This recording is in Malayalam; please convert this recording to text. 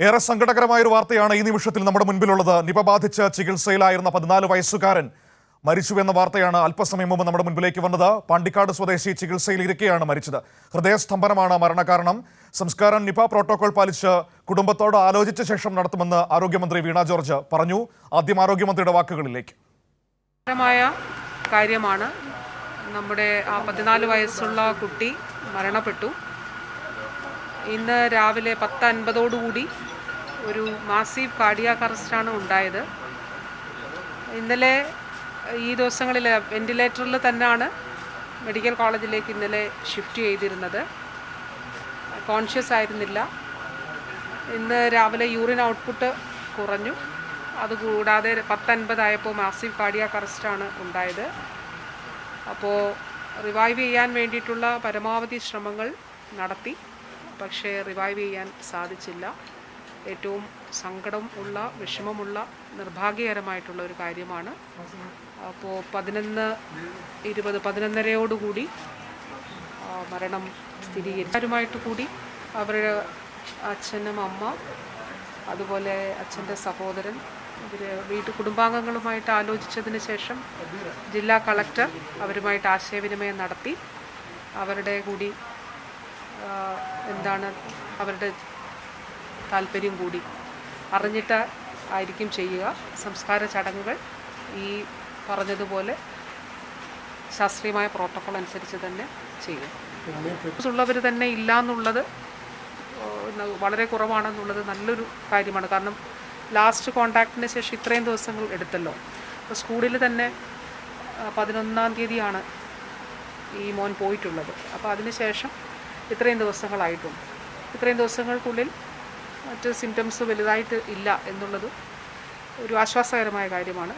ഏറെ സങ്കടകരമായ ഒരു വാർത്തയാണ് ഈ നിമിഷത്തിൽ നമ്മുടെ മുൻപിലുള്ളത്. നിപ ബാധിച്ച് ചികിത്സയിലായിരുന്ന പതിനാല് വയസ്സുകാരൻ മരിച്ചു എന്ന വാർത്തയാണ് അല്പസമയം മുമ്പ് നമ്മുടെ മുൻപിലേക്ക് വന്നത്. പാണ്ടിക്കാട് സ്വദേശി ചികിത്സയിൽ ഇരിക്കെയാണ് മരിച്ചത്. ഹൃദയസ്തംഭനമാണ് മരണകാരണം. സംസ്കാരം നിപ പ്രോട്ടോകോൾ പാലിച്ച് കുടുംബത്തോട് ആലോചിച്ച ശേഷം നടത്തുമെന്ന് ആരോഗ്യമന്ത്രി വീണ ജോർജ് പറഞ്ഞു. ആദ്യം ആരോഗ്യമന്ത്രിയുടെ വാക്കുകളിലേക്ക്. കാര്യമാണ് നമ്മുടെ ആ പതിനാല് വയസ്സുള്ള കുട്ടി മരണപ്പെട്ടു. ഇന്ന് രാവിലെ പത്ത് അൻപതോടുകൂടി ഒരു മാസീവ് കാർഡിയാക് അറസ്റ്റാണ് ഉണ്ടായത്. ഇന്നലെ ഈ ദിവസങ്ങളിൽ വെന്റിലേറ്ററിൽ തന്നെയാണ് മെഡിക്കൽ കോളേജിലേക്ക് ഇന്നലെ ഷിഫ്റ്റ് ചെയ്തിരുന്നത്. കോൺഷ്യസ് ആയിരുന്നില്ല. ഇന്ന് രാവിലെ യൂറിൻ ഔട്ട്പുട്ട് കുറഞ്ഞു. അതുകൂടാതെ പത്തൻപതായപ്പോൾ മാസീവ് കാർഡിയാക് അറസ്റ്റാണ് ഉണ്ടായത്. അപ്പോൾ റിവൈവ് ചെയ്യാൻ വേണ്ടിയിട്ടുള്ള പരമാവധി ശ്രമങ്ങൾ നടത്തി. പക്ഷേ റിവൈവ് ചെയ്യാൻ സാധിച്ചില്ല. ഏറ്റവും സങ്കടം ഉള്ള വിഷമമുള്ള നിർഭാഗ്യകരമായിട്ടുള്ള ഒരു കാര്യമാണ്. അപ്പോൾ പതിനൊന്ന് ഇരുപത് പതിനൊന്നരയോടുകൂടി മരണം സ്ഥിരീകരിച്ചവരുമായിട്ട് കൂടി അവരുടെ അച്ഛനും അമ്മ അതുപോലെ അച്ഛന്റെ സഹോദരൻ ഇവർ വീട്ടു കുടുംബാംഗങ്ങളുമായിട്ട് ആലോചിച്ചതിന് ശേഷം ജില്ലാ കളക്ടർ അവരുമായിട്ട് ആശയവിനിമയം നടത്തി അവരുടെ കൂടി എന്താണ് അവരുടെ താല്പര്യം കൂടി അറിഞ്ഞിട്ട് ആയിരിക്കും ചെയ്യുക. സംസ്കാര ചടങ്ങുകൾ ഈ പറഞ്ഞതുപോലെ ശാസ്ത്രീയമായ പ്രോട്ടോക്കോൾ അനുസരിച്ച് തന്നെ ചെയ്യും ഉള്ളവർ തന്നെ ഇല്ല എന്നുള്ളത് വളരെ കുറവാണെന്നുള്ളത് നല്ലൊരു കാര്യമാണ്. കാരണം ലാസ്റ്റ് കോണ്ടാക്റ്റിന് ശേഷം ഇത്രയും ദിവസങ്ങൾ എടുത്തല്ലോ. അപ്പോൾ സ്കൂളിൽ തന്നെ പതിനൊന്നാം തീയതിയാണ് ഈ മോൻ പോയിട്ടുള്ളത്. അപ്പോൾ അതിനുശേഷം ഇത്രയും ദിവസങ്ങളായിട്ടും. ഇത്രയും ദിവസങ്ങൾക്കുള്ളിൽ മറ്റ് സിംറ്റംസ് വലുതായിട്ട് ഇല്ല എന്നുള്ളത് ഒരു ആശ്വാസകരമായ കാര്യമാണ്.